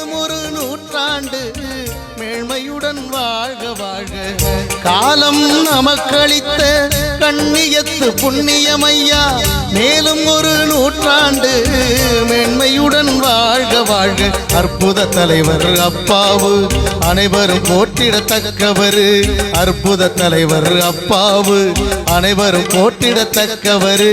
ஒரு நூற்றாண்டு மேழ்மையுடன் வாழ்க வாழ்க. காலம் நமக்களித்த கண்ணியத்து புண்ணியமையா? மேலும் ஒரு நூற்றாண்டு மேன்மையுடன் வாழ்க வாழ்க. அற்புத தலைவர் அப்பாவு அனைவரும் போட்டிடத்தக்கவர் அற்புத தலைவர் அப்பாவு அனைவரும் போட்டிடத்தக்கவர்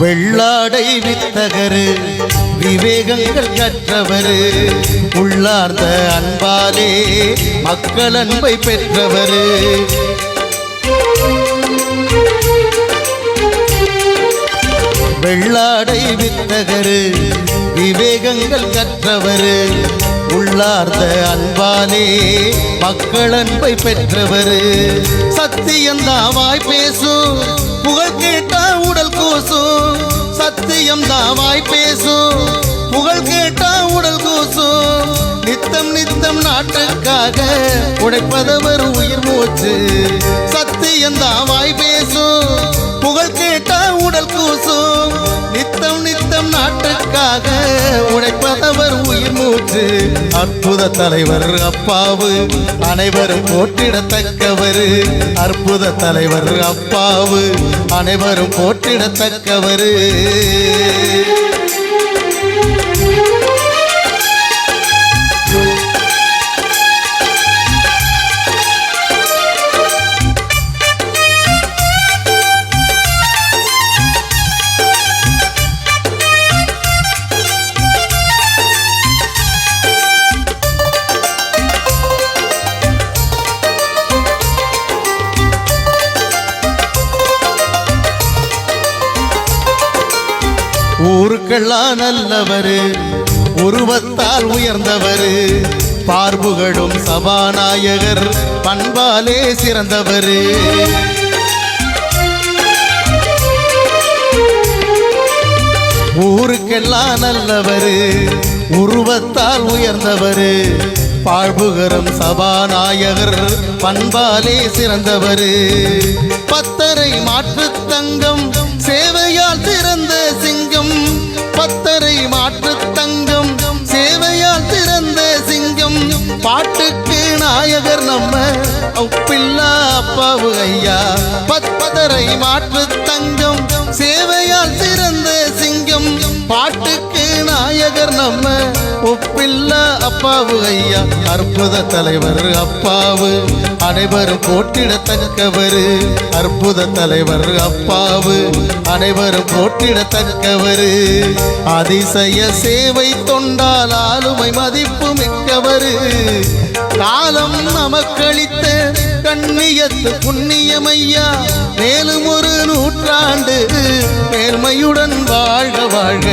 வெள்ளாடை வித்தகரு விவேகங்கள் கற்றவரு உள்ளார்ந்த அன்பாலே மக்கள் அன்பை பெற்றவரு. வெள்ளாடை வித்தகரு விவேகங்கள் கற்றவரு உள்ளார்ந்த அன்பாலே மக்கள் அன்பை சத்தியம் தாவாய் பேசும் புகழ் கேட்டா உடல் கூசும் சத்தியம் தாவாய் பேசும் புகழ் கேட்டா உடல் கூசும் நித்தம் நித்தம் நாட்டுக்காக உழைப்பதவர் உயிர் மூச்சு. சத்தியம் தாவாய் பேசும் புகழ் கேட்டா உடல் கூசும் நாட்டுக்காக உழைப்பதவர் உயிர் மூச்சு. அற்புத தலைவர் அப்பாவு அனைவரும் போட்டிடத்தக்கவர் அற்புத தலைவர் அப்பாவு அனைவரும் போற்றிடத்தக்கவர். ஊருக்கெல்லாம் நல்லவர் உருவத்தால் உயர்ந்தவர். பார்புகளும் சபாநாயகர் பண்பாலே சிறந்தவர். ஊருக்கெல்லாம் நல்லவர் உருவத்தால் உயர்ந்தவர். பாழ்புகரம் சபாநாயகர் பண்பாலே சிறந்தவர். பத்தரை மாற்றுத் தங்கம் சேவையால் சிறந்த சிங்கம் பத்தரை மாற்று தங்கம். சேவையால் சிறந்த சிங்கம் பாட்டுக்கு நாயகர் நம்ம. ஒப்பில்லா அப்பாவு ஐயா பத்தரை மாற்று தங்கம். சேவையால் சிறந்த சிங்கம் பாட்டு நாயகர் நம்ம ஒப்பில்லா அப்பாவு ஐயா. அற்புத தலைவர் அப்பாவு. அனைவரும் போட்டிடத்தக்கவர் அற்புத தலைவர் அப்பாவு. அனைவரும் போட்டிடத்தக்கவர் அதிசய சேவை தொண்டால் ஆளுமை மதிப்பு மிக்கவர். காலம் நமக்களித்த கண்ணியத்து புண்ணியமையா மேலும் ஒரு நூற்றாண்டு மேன்மையுடன் வாழ்க வாழ்க.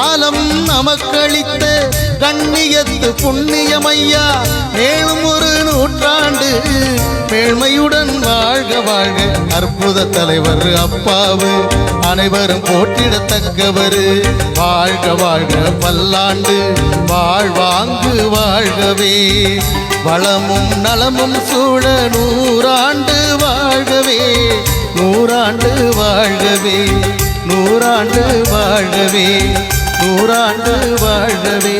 காலம் நமக்களித்த கண்ணியத்து புண்ணியமையா? மேலும் ஒரு நூற்றாண்டு மேழ்மையுடன் வாழ்க வாழ்க. அற்புத தலைவர் அப்பாவு. அனைவரும் போட்டிடத்தக்கவர் வாழ்க வாழ்க பல்லாண்டு. வாழ்வாங்கு வாழ்கவே. வளமும் நலமும் சூழ நூறாண்டு வாழ்கவே. நூறாண்டு வாழ்கவே. நூறாண்டு வாழ்கவே. நூறாண்டு வாழவே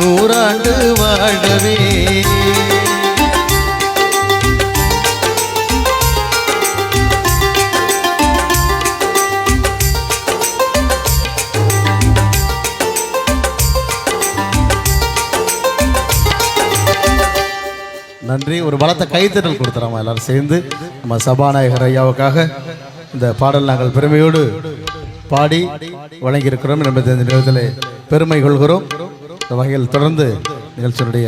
நூறாண்டு வாழவே. நன்றி. ஒரு பலத்த கைத்தட்டல் கொடுத்துறோம் எல்லாரும் சேர்ந்து நம்ம சபாநாயகர் ஐயாவுக்காக இந்த பாடல் நாங்கள் பெருமையோடு பாடி வழங்கியிருக்கிறோம். என்பதை இந்த நேரத்தில் பெருமை கொள்கிறோம். இந்த வகையில் தொடர்ந்து நிகழ்ச்சியினுடைய